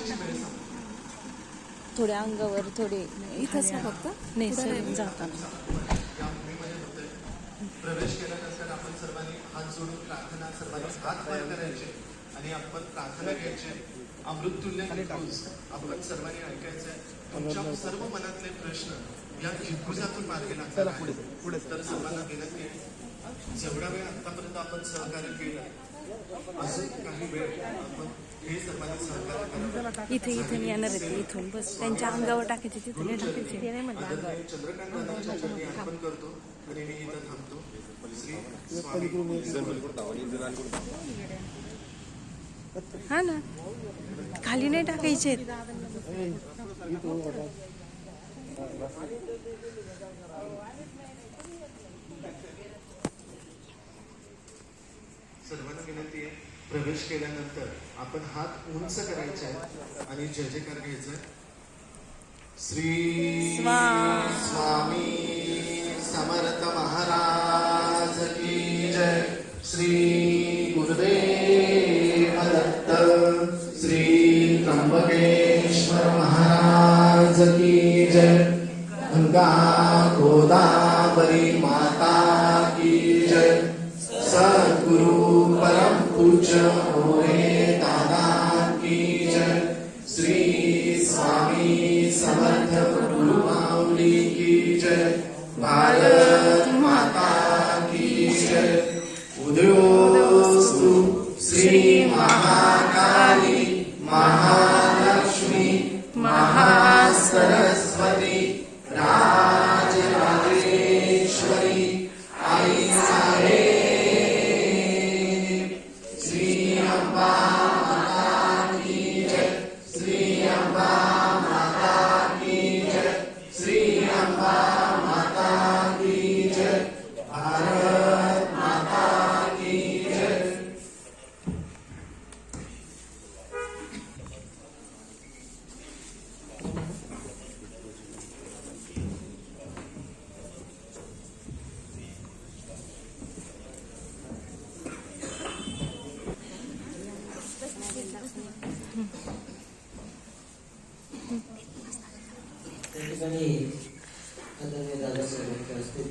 पूजेची वेळ संपली थोडे अंगावर थोडे इथंच ना फक्त नाही. जाताना प्रवेश केल्यानंतर आपण सर्वांनी हात जोडून प्रार्थना सर्वांनी हात वर करायचे आणि आपण प्रार्थना घ्यायची अमृतुल्य निकोज आपण सर्वांनी ऐकायचंय तुमच्या सर्व मनातले प्रश्न या जिज्ञासातून मार्गी आहेत. तर सर्वांना विनंती आहे जेवढा वेळ आतापर्यंत आपण सहकार्य केलं अजून काही वेळ आपण हे इथे इथून येणार आहेत इथून. बस त्यांच्या अंगावर टाकायचे तिथे नाही टाकायचे. ते नाही म्हणलं अंगावर आदरणीय चंद्रकांत दादांच्या चरणी अर्पण करतो. आणि मी इथं थांबतो. श्री स्वामी. हा ना? खाली नाही टाकायचे. सर्वांना विनंती आहे. प्रवेश केल्यानंतर आपण हात उंच करायचे आहेत आणि जय जयकार घ्यायचा श्री स्वामी समर्थ महाराज की जय. श्री गुरुदेव दत्त श्री त्र्यंबकेश्वर महाराज की जय. गंगा गोदावरी माता की जय. सद्गुरु पूज्य मोरे दादा की जय। श्री स्वामी समर्थ गुरु माऊली की जय। भारत माता की जय। उदयोस्तु ठिकाणी आदरणीय दादासाहेबांच्या हस्ते